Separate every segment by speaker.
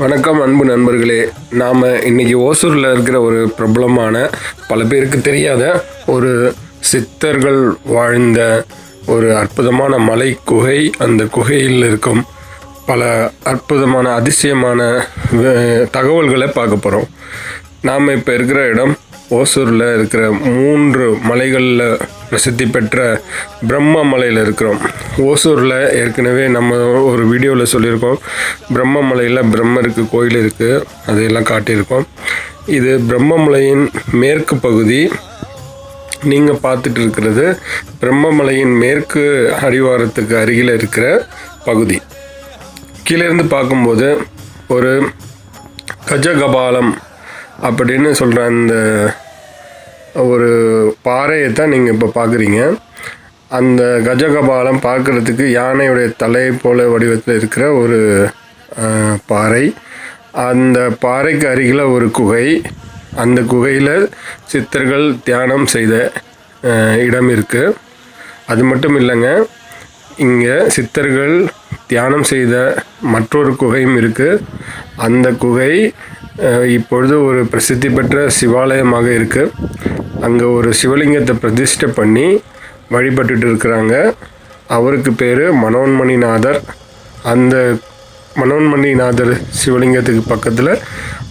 Speaker 1: வணக்கம் அன்பு நண்பர்களே. நாம் இன்னைக்கு ஓசூரில் இருக்கிற ஒரு பிரபலமான பல பேருக்கு தெரியாத ஒரு சித்தர்கள் வாழ்ந்த ஒரு அற்புதமான மலை குகை. அந்த குகையில் இருக்கும் பல அற்புதமான அதிசயமான தகவல்களை பார்க்க போகிறோம் நாம் இப்போ இருக்கிற இடம் ஓசூரில் இருக்கிற மூன்று மலைகளில் பிரசித்தி பெற்ற பிரம்மா மலையில் இருக்கிறோம். ஓசூரில் ஏற்கனவே நம்ம ஒரு வீடியோவில் சொல்லியிருக்கோம். பிரம்ம மலையில் பிரம்மருக்கு கோயில் இருக்குது அதையெல்லாம் காட்டியிருக்கோம். இது பிரம்மமலையின் மேற்கு பகுதி. நீங்கள் பார்த்துட்டு இருக்கிறது பிரம்மமலையின் மேற்கு அடிவாரத்துக்கு அருகில் இருக்கிற பகுதி. கீழேருந்து பார்க்கும்போது ஒரு கஜகபாலம் அப்படின்னு சொல்கிற அந்த ஒரு பாறையை தான் நீங்கள் இப்போ பார்க்குறீங்க அந்த கஜகபாலம் பார்க்குறதுக்கு யானையுடைய தலை போல வடிவத்தில் இருக்கிற ஒரு பாறை. அந்த பாறைக்கு அருகில் ஒரு குகை. அந்த குகையில் சித்தர்கள் தியானம் செய்த இடம் இருக்குது அது மட்டும் இல்லைங்க இங்கே சித்தர்கள் தியானம் செய்த மற்றொரு குகையும் இருக்குது அந்த குகை இப்பொழுது ஒரு பிரசித்தி பெற்ற சிவாலயமாக இருக்குது அங்கே ஒரு சிவலிங்கத்தை பிரதிஷ்டை பண்ணி வழிபட்டுட்டு இருக்கிறாங்க. அவருக்கு பேர் மனோன்மணிநாதர். அந்த மனோன்மணிநாதர் சிவலிங்கத்துக்கு பக்கத்தில்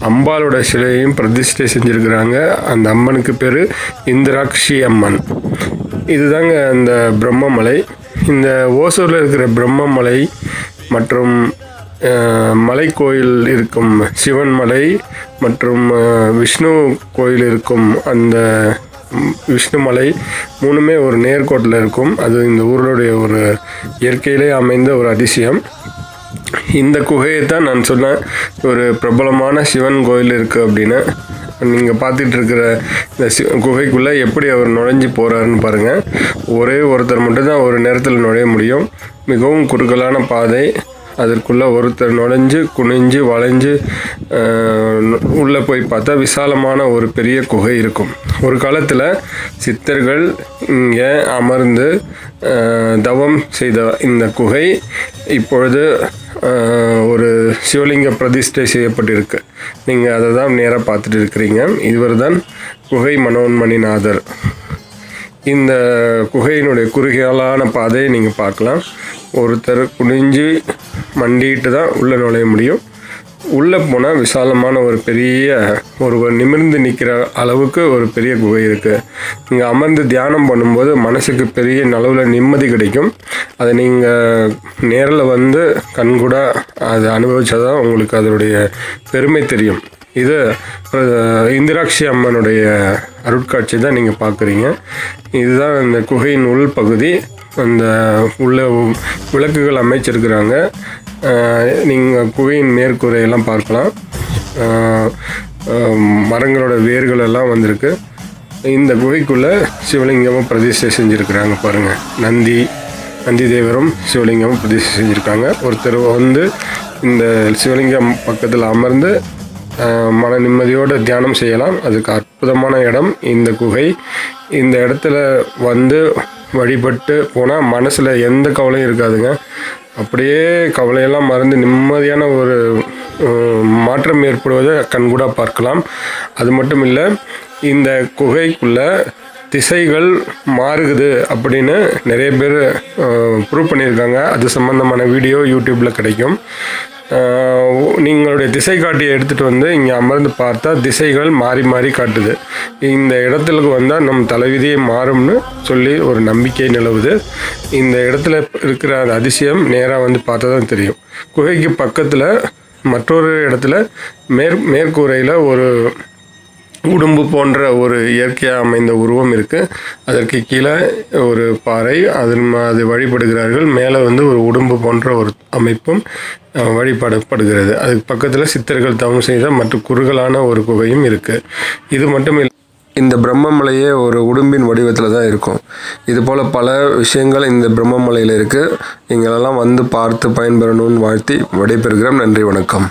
Speaker 1: அம்பாளோட சிலையையும் பிரதிஷ்டை செஞ்சுருக்கிறாங்க. அந்த அம்மனுக்கு பேர் இந்திராட்சி அம்மன். இதுதாங்க அந்த பிரம்மமலை. இந்த ஓசூரில் இருக்கிற பிரம்மமலை மற்றும் மலைக்கோயில் இருக்கும் சிவன் மலை மற்றும் விஷ்ணு கோயில் இருக்கும் அந்த விஷ்ணு மலை மூணுமே ஒரு நேர்கோட்டில் இருக்கும். அது இந்த ஊருடைய ஒரு இயற்கையிலே அமைந்த ஒரு அதிசயம். இந்த குகையை தான் நான் சொன்னேன் ஒரு பிரபலமான சிவன் கோயில் இருக்குது அப்படின்னு நீங்கள் பார்த்துட்டு இருக்கிற இந்த சி குகைக்குள்ளே எப்படி அவர் நுழைஞ்சு போகிறாருன்னு பாருங்கள் ஒரே ஒருத்தர் மட்டும்தான் ஒரு நேரத்தில் நுழைய முடியும். மிகவும் குறுகலான பாதை. அதற்குள்ளே ஒருத்தர் நுழைஞ்சு குனிஞ்சு வளைஞ்சு உள்ளே போய் பார்த்தா விசாலமான ஒரு பெரிய குகை இருக்கும். ஒரு காலத்தில் சித்தர்கள் இங்கே அமர்ந்து தவம் செய்த இந்த குகை இப்பொழுது ஒரு சிவலிங்க பிரதிஷ்டை செய்யப்பட்டிருக்கு. நீங்கள் அதை தான் நேராக பார்த்துட்டு இருக்கிறீங்க. இவர் தான் குகை மனோன்மணிநாதர். இந்த குகையினுடைய குறுகியலான பாதையை நீங்கள் பார்க்கலாம். ஒருத்தர் குனிஞ்சு மண்டிட்டு தான் உள்ளே நுழைய முடியும். உள்ளே போனால் விசாலமான ஒரு பெரிய ஒருவர் நிமிர்ந்து நிற்கிற அளவுக்கு ஒரு பெரிய குகை இருக்குது இங்கே அமர்ந்து தியானம் பண்ணும்போது மனசுக்கு பெரிய நலவில் நிம்மதி கிடைக்கும். அதை நீங்கள் நேரில் வந்து கண்கூட அதை அனுபவித்தா தான் உங்களுக்கு அதனுடைய பெருமை தெரியும். இது இந்திராட்சி அம்மனுடைய அருட்காட்சி தான் நீங்கள் பார்க்குறீங்க இதுதான் இந்த குகையின் உள் பகுதி. அந்த உள்ள விளக்குகள் அமைச்சிருக்கிறாங்க. நீங்கள் குகையின் மேற்கூரையெல்லாம் பார்க்கலாம். மரங்களோட வேர்கள் எல்லாம் வந்திருக்கு. இந்த குகைக்குள்ளே சிவலிங்கமும் பிரதிஷ்டை செஞ்சுருக்கிறாங்க பாருங்கள் நந்தி நந்தி தேவரும் சிவலிங்கமும் பிரதிஷ்டை செஞ்சுருக்காங்க. ஒருத்தர் வந்து இந்த சிவலிங்கம் பக்கத்தில் அமர்ந்து மன நிம்மதியோடு தியானம் செய்யலாம். அதுக்கு அற்புதமான இடம் இந்த குகை. இந்த இடத்துல வந்து வழிபட்டு போனால் மனசில் எந்த கவலையும் இருக்காதுங்க. அப்படியே கவலையெல்லாம் மறந்து நிம்மதியான ஒரு மாற்றம் ஏற்படுவதை கண்கூட பார்க்கலாம். அது மட்டும் இல்லை இந்த குகைக்குள்ளே திசைகள் மாறுகுது அப்படின்னு நிறைய பேர் ப்ரூவ் பண்ணியிருக்காங்க. அது சம்மந்தமான வீடியோ யூடியூப்பில் கிடைக்கும். நீங்களுடைய திசை காட்டியை எடுத்துகிட்டு வந்து இங்கே அமர்ந்து பார்த்தா திசைகள் மாறி மாறி காட்டுது. இந்த இடத்துக்கு வந்தால் நம் தலைவிதியை மாறும்னு சொல்லி ஒரு நம்பிக்கை நிலவுது. இந்த இடத்துல இருக்கிற அந்த அதிசயம் நேராக வந்து பார்த்தா தான் தெரியும். குகைக்கு பக்கத்தில் மற்றொரு இடத்துல மேற் மேற்கூரையில் ஒரு உடும்பு போன்ற ஒரு இயற்கையாக அமைந்த உருவம் இருக்குது அதற்கு கீழே ஒரு பாறை அதன் அது வழிபடுகிறார்கள். மேலே வந்து ஒரு உடும்பு போன்ற ஒரு அமைப்பும் வழிபாடப்படுகிறது வழிபடப்படுகிறது. அதுக்கு பக்கத்தில் சித்தர்கள் தவம் செய்த மற்ற குறுகலான ஒரு குகையும் இருக்குது இது மட்டும் இல்லை இந்த பிரம்மமலையே ஒரு உடும்பின் வடிவத்தில் தான் இருக்கும். இது போல் பல விஷயங்கள் இந்த பிரம்மமலையில் இருக்குது நீங்களெல்லாம் வந்து பார்த்து பயன்பெறணும்னு வாழ்த்தி விடைபெறுகிறோம் நன்றி வணக்கம்.